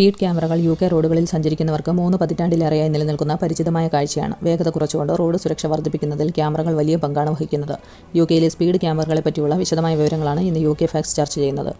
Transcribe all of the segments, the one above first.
Speed ക്യാമറകൾ U K റോഡുകളിൽ സഞ്ചരിക്കുന്നവർക്ക് മൂന്ന് പതിറ്റാണ്ടിലേറെയായി നിലനിൽക്കുന്ന പരിചിതമായ കാഴ്ചയാണ്. വേഗത കുറച്ചുകൊണ്ട് റോഡ് സുരക്ഷ വർദ്ധിപ്പിക്കുന്നതിൽ ക്യാമറകൾ വലിയ പങ്കാണ് വഹിക്കുന്നത്. യു കെയിലെ സ്പീഡ് ക്യാമറകളെ പറ്റിയുള്ള വിശദമായ വിവരങ്ങളാണ് ഇന്ന് യു കെ ഫാക്സ് ചർച്ച ചെയ്യുന്നത്.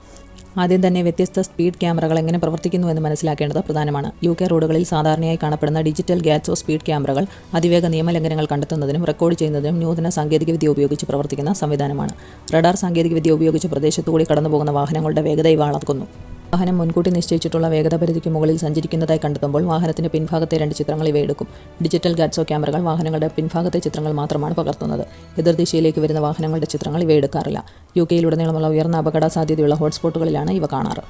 ആദ്യം തന്നെ വ്യത്യസ്ത സ്പീഡ് ക്യാമറകൾ എങ്ങനെ പ്രവർത്തിക്കുന്നു എന്ന് മനസ്സിലാക്കേണ്ടത് പ്രധാനമാണ്. യു കെ റോഡുകളിൽ സാധാരണയായി കാണപ്പെടുന്ന ഡിജിറ്റൽ ഗാറ്റ്സോ സ്പീഡ് ക്യാമറകൾ അതിവേഗ നിയമലംഘനങ്ങൾ കണ്ടെത്തുന്നതിനും റെക്കോർഡ് ചെയ്യുന്നതിനും നൂതന സാങ്കേതികവിദ്യ ഉപയോഗിച്ച് പ്രവർത്തിക്കുന്ന സംവിധാനമാണ്. റഡാർ സാങ്കേതികവിദ്യ ഉപയോഗിച്ച് പ്രദേശത്തുകൂടി കടന്നുപോകുന്ന വാഹനങ്ങളുടെ വേഗത ഇവ അളക്കുന്നു വാഹനം മുൻകൂട്ടി നിശ്ചയിച്ചിട്ടുള്ള വേഗത പരിധിക്ക് മുകളിൽ സഞ്ചരിക്കുന്നതായി കണ്ടെത്തുമ്പോൾ വാഹനത്തിന്റെ പിൻഭാഗത്തെ രണ്ട് ചിത്രങ്ങൾ ഇവ എടുക്കും ഡിജിറ്റൽ ഗാറ്റ്സോ ക്യാമറകൾ വാഹനങ്ങളുടെ പിൻഭാഗത്തെ ചിത്രങ്ങൾ മാത്രമാണ് പകർത്തുന്നത്. എതിർദിശയിലേക്ക് വരുന്ന വാഹനങ്ങളുടെ ചിത്രങ്ങൾ ഇവ എടുക്കാറില്ല യു കെയിലുടനീളമുള്ള ഉയർന്ന അപകട സാധ്യതയുള്ള ഹോട്ട്സ്പോട്ടുകളിലാണ് ഇവ കാണാറ്.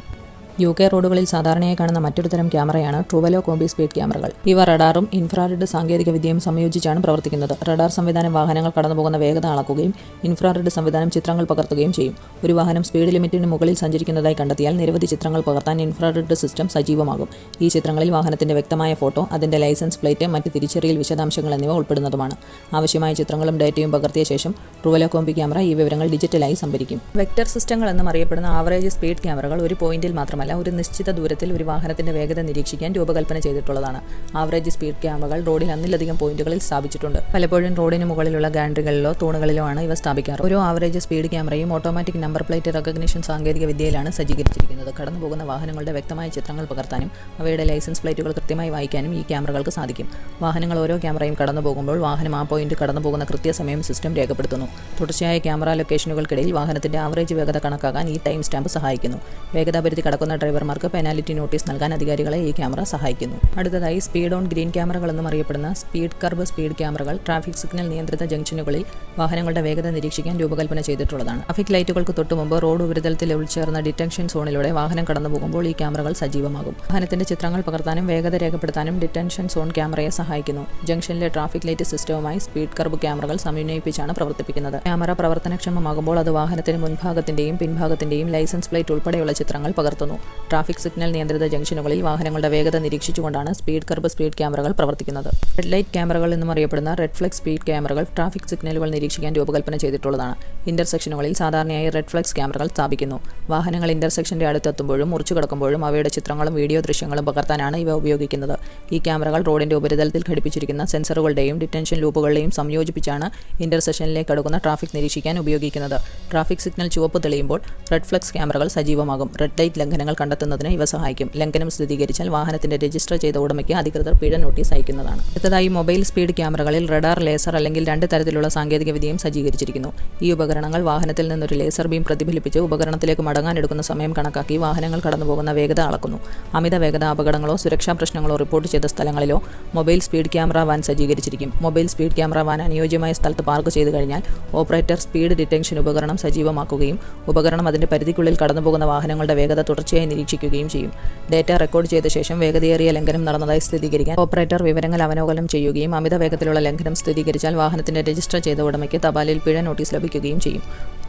യു കെ റോഡുകളിൽ സാധാരണയായി കാണുന്ന മറ്റൊരു തരം ക്യാമറയാണ് ട്രൂവലോ കോമ്പി സ്പീഡ് ക്യാമറകൾ. ഇവ റഡാറും ഇൻഫ്രാറെഡ് സാങ്കേതികവിദ്യയും സംയോജിച്ചാണ് പ്രവർത്തിക്കുന്നത്. റഡാർ സംവിധാനം വാഹനങ്ങൾ കടന്നുപോകുന്ന വേഗത അളക്കുകയും ഇൻഫ്രാറെഡ് സംവിധാനം ചിത്രങ്ങൾ പകർത്തുകയും ചെയ്യും. ഒരു വാഹനം സ്പീഡ് ലിമിറ്റിന് മുകളിൽ സഞ്ചരിക്കുന്നതായി കണ്ടെത്തിയാൽ നിരവധി ചിത്രങ്ങൾ പകർത്താൻ ഇൻഫ്രാറെഡ് സിസ്റ്റം സജീവമാകും. ഈ ചിത്രങ്ങളിൽ വാഹനത്തിന്റെ വ്യക്തമായ ഫോട്ടോ അതിന്റെ ലൈസൻസ് പ്ലേറ്റ് മറ്റ് തിരിച്ചറിയൽ വിശദാംശങ്ങൾ എന്നിവ ഉൾപ്പെടുന്നതുമാണ്. ആവശ്യമായ ചിത്രങ്ങളും ഡേറ്റയും പകർത്തിയ ശേഷം ട്രൂവലോ കോമ്പി ക്യാമറ ഈ വിവരങ്ങൾ ഡിജിറ്റലായി സംഭരിക്കും. വെക്ടർ സിസ്റ്റങ്ങൾ എന്നും അറിയപ്പെടുന്ന ആവറേജ് സ്പീഡ് ക്യാമറകൾ ഒരു പോയിന്റിൽ മാത്രമല്ല ഒരു നിശ്ചിത ദൂരത്തിൽ ഒരു വാഹനത്തിന്റെ വേഗത നിരീക്ഷിക്കാൻ രൂപകൽപ്പന ചെയ്തിട്ടുള്ളതാണ്. ആവറേജ് സ്പീഡ് ക്യാമറകൾ റോഡിൽ അന്നിലധികം പോയിന്റുകളിൽ സ്ഥാപിച്ചിട്ടുണ്ട്. പലപ്പോഴും റോഡിന് മുകളിലുള്ള ഗാൻഡറികളിലോ തൂണുകളിലോ ആണ് ഇവ സ്ഥാപിക്കാറ്. ഓരോ ആവറേജ് സ്പീഡ് ക്യാമറയും ഓട്ടോമാറ്റിക് നമ്പർ പ്ലേറ്റ് റെക്കഗ്നിഷൻ സാങ്കേതിക വിദ്യയിലാണ് സജ്ജീകരിച്ചിരിക്കുന്നത്. കടന്നുപോകുന്ന വാഹനങ്ങളുടെ വ്യക്തമായ ചിത്രങ്ങൾ പകർത്താനും അവയുടെ ലൈസൻസ് പ്ലേറ്റുകൾ കൃത്യമായി വായിക്കാനും ഈ ക്യാമറകൾക്ക് സാധിക്കും. വാഹനങ്ങൾ ഓരോ ക്യാമറയും കടന്നു പോകുമ്പോൾ വാഹനം ആ പോയിന്റ് കടന്നുപോകുന്ന കൃത്യസമയം സിസ്റ്റം രേഖപ്പെടുത്തുന്നു. തുടർച്ചയായ ക്യാമറ ലൊക്കേഷനുകൾക്കിടയിൽ വാഹനത്തിന്റെ ആവറേജ് വേഗത കണക്കാക്കാൻ ഈ ടൈം സ്റ്റാമ്പ് സഹായിക്കുന്നു. വേഗതാപരിധി കടക്കുന്ന ഡ്രൈവർമാർക്ക് പെനാലിറ്റി നോട്ടീസ് നൽകാൻ അധികാരികളെ ഈ ക്യാമറ സഹായിക്കുന്നു. അടുത്തതായി സ്പീഡ് ഓൺ ഗ്രീൻ ക്യാമറകൾ എന്നും അറിയപ്പെടുന്ന സ്പീഡ് കർബ് സ്പീഡ് ക്യാമറകൾ ട്രാഫിക് സിഗ്നൽ നിയന്ത്രിത ജംഗ്ഷനുകളിൽ വാഹനങ്ങളുടെ വേഗത നിരീക്ഷിക്കാൻ രൂപകൽപ്പന ചെയ്തിട്ടുള്ളതാണ്. ട്രാഫിക് ലൈറ്റുകൾക്ക് തൊട്ടുമുമ്പ് റോഡ് ഉപരിതലത്തിൽ ഉൾച്ചേർന്ന ഡിറ്റൻഷൻ സോണിലൂടെ വാഹനം കടന്നു പോകുമ്പോൾ ഈ ക്യാമറകൾ സജീവമാകും. വാഹനത്തിന്റെ ചിത്രങ്ങൾ പകർത്താനും വേഗത രേഖപ്പെടുത്താനും ഡിറ്റൻഷൻ സോൺ ക്യാമറയെ സഹായിക്കുന്നു. ജംഗ്ഷനിലെ ട്രാഫിക് ലൈറ്റ് സിസ്റ്റവുമായി സ്പീഡ് കർബ് ക്യാമറകൾ സമന്വയിപ്പിച്ചാണ് പ്രവർത്തിപ്പിക്കുന്നത്. ക്യാമറ പ്രവർത്തനക്ഷമമാകുമ്പോൾ അത് വാഹനത്തിന് മുൻഭാഗത്തിന്റെയും പിൻഭാഗത്തിന്റെയും ലൈസൻസ് പ്ലേറ്റ് ഉൾപ്പെടെയുള്ള ചിത്രങ്ങൾ പകർത്തുന്നു. ട്രാഫിക് സിഗ്നൽ നിയന്ത്രിത ജംഗ്ഷനുകളിൽ വാഹനങ്ങളുടെ വേഗത നിരീക്ഷിച്ചുകൊണ്ടാണ് സ്പീഡ് കർബ് സ്പീഡ് ക്യാമറകൾ പ്രവർത്തിക്കുന്നത്. റെഡ് ലൈറ്റ് ക്യാമറകൾ എന്നും അറിയപ്പെടുന്ന റെഡ് ഫ്ലെക്സ് സ്പീഡ് ക്യാമറകൾ ട്രാഫിക് സിഗ്നലുകൾ നിരീക്ഷിക്കാൻ രൂപകൽപ്പന ചെയ്തിട്ടുള്ളതാണ്. ഇന്റർസെക്ഷനുകളിൽ സാധാരണയായി റെഡ് ഫ്ലെക്സ് ക്യാമറകൾ സ്ഥാപിക്കുന്നു. വാഹനങ്ങൾ ഇന്റർസെക്ഷന്റെ അടുത്തെത്തുമ്പോഴും മുറിച്ചു കിടക്കുമ്പോഴും അവയുടെ ചിത്രങ്ങളും വീഡിയോ ദൃശ്യങ്ങളും പകർത്താനാണ് ഇവ ഉപയോഗിക്കുന്നത്. ഈ ക്യാമറകൾ റോഡിന്റെ ഉപരിതലത്തിൽ ഘടിപ്പിച്ചിരിക്കുന്ന സെൻസറുകളുടെയും ഡിറ്റൻഷൻ ലൂപ്പുകളുടെയും സംയോജിപ്പിച്ചാണ് ഇന്റർസെക്ഷനിലേക്ക് അടുക്കുന്ന ട്രാഫിക് നിരീക്ഷിക്കാൻ ഉപയോഗിക്കുന്നത്. ട്രാഫിക് സിഗ്നൽ ചുവപ്പ് തെളിയുമ്പോൾ റെഡ് ഫ്ലെക്സ് ക്യാമറകൾ സജീവമാകും. റെഡ് ലൈറ്റ് ലംഘനങ്ങൾ കണ്ടെത്തുന്നതിന് ഇവ സഹായിക്കും. ലംഘനം സ്ഥിരീകരിച്ചാൽ വാഹനത്തിന്റെ രജിസ്റ്റർ ചെയ്ത ഉടമയ്ക്ക് അധികൃതർ പിഴ നോട്ടീസ് അയക്കുന്നതാണ്. അടുത്തതായി മൊബൈൽ സ്പീഡ് ക്യാമറകളിൽ റഡാർ ലേസർ അല്ലെങ്കിൽ രണ്ട് തരത്തിലുള്ള സാങ്കേതികവിദ്യയും സജ്ജീകരിച്ചിരിക്കുന്നു. ഈ ഉപകരണങ്ങൾ വാഹനത്തിൽ നിന്നൊരു ലേസർ ബീം പ്രതിഫലിപ്പിച്ച് ഉപകരണത്തിലേക്ക് മടങ്ങാനെടുക്കുന്ന സമയം കണക്കാക്കി വാഹനങ്ങൾ കടന്നുപോകുന്ന വേഗത അളക്കുന്നു. അമിത വേഗത അപകടങ്ങളോ സുരക്ഷാ പ്രശ്നങ്ങളോ റിപ്പോർട്ട് ചെയ്ത സ്ഥലങ്ങളിലോ മൊബൈൽ സ്പീഡ് ക്യാമറ വാൻ സജ്ജീകരിച്ചിരിക്കും. മൊബൈൽ സ്പീഡ് ക്യാമറ വാൻ അനുയോജ്യമായ സ്ഥലത്ത് പാർക്ക് ചെയ്തു കഴിഞ്ഞാൽ ഓപ്പറേറ്റർ സ്പീഡ് ഡിറ്റൻഷൻ ഉപകരണം സജീവമാക്കുകയും ഉപകരണം അതിന്റെ പരിധിക്കുള്ളിൽ കടന്നുപോകുന്ന വാഹനങ്ങളുടെ വേഗത തുടർച്ചയായി നിരീക്ഷിക്കുകയും ചെയ്യും. ഡേറ്റ റെക്കോർഡ് ചെയ്ത ശേഷം വേഗതയേറിയ ലംഘനം നടന്നതായി സ്ഥിരീകരിക്കാൻ ഓപ്പറേറ്റർ വിവരങ്ങൾ അവലോകനം ചെയ്യുകയും അമിത വേഗത്തിലുള്ള ലംഘനം സ്ഥിരീകരിച്ചാൽ വാഹനത്തിന്റെ രജിസ്റ്റർ ചെയ്ത ഉടമയ്ക്ക് തപാലിൽ പിഴ നോട്ടീസ് ലഭിക്കുകയും ചെയ്യും.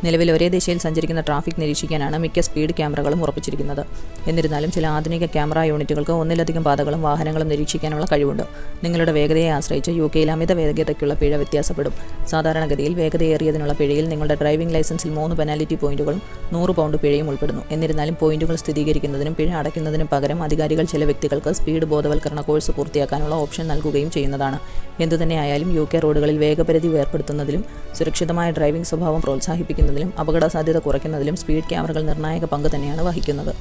നിലവിൽ ഒരേ ദിശയിൽ സഞ്ചരിക്കുന്ന ട്രാഫിക് നിരീക്ഷിക്കാനാണ് മിക്ക സ്പീഡ് ക്യാമറകളും ഉറപ്പിച്ചിരിക്കുന്നത്. എന്നിരുന്നാലും ചില ആധുനിക ക്യാമറ യൂണിറ്റുകൾക്ക് ഒന്നിലധികം പാതകളും വാഹനങ്ങളും നിരീക്ഷിക്കാനുള്ള കഴിവുണ്ട്. നിങ്ങളുടെ വേഗതയെ ആശ്രയിച്ച് യു കെയിൽ അമിത വേഗതയ്ക്കുള്ള പിഴ വ്യത്യാസപ്പെടും. സാധാരണഗതിയിൽ വേഗതയേറിയതിനുള്ള പിഴയിൽ നിങ്ങളുടെ ഡ്രൈവിംഗ് ലൈസൻസിൽ മൂന്ന് പെനാലിറ്റി പോയിന്റുകളും നൂറ് പൗണ്ട് പിഴയും ഉൾപ്പെടുന്നു. എന്നിരുന്നാലും പോയിന്റുകൾ സ്ഥിരീകരിക്കുന്നതിനും പിഴ അടയ്ക്കുന്നതിനും പകരം അധികാരികൾ ചില വ്യക്തികൾക്ക് സ്പീഡ് ബോധവൽക്കരണ കോഴ്സ് പൂർത്തിയാക്കാനുള്ള ഓപ്ഷൻ നൽകുകയും ചെയ്യുന്നതാണ്. എന്തുതന്നെയായാലും യു കെ റോഡുകളിൽ വേഗപരിധി ഏർപ്പെടുത്തുന്നതിലും സുരക്ഷിതമായ ഡ്രൈവിംഗ് സ്വഭാവം പ്രോത്സാഹിപ്പിക്കുന്നതിലും അപകട സാധ്യത കുറയ്ക്കുന്നതിലും സ്പീഡ് ക്യാമറകൾ നിർണായക പങ്ക് തന്നെയാണ് വഹിക്കുന്നത്.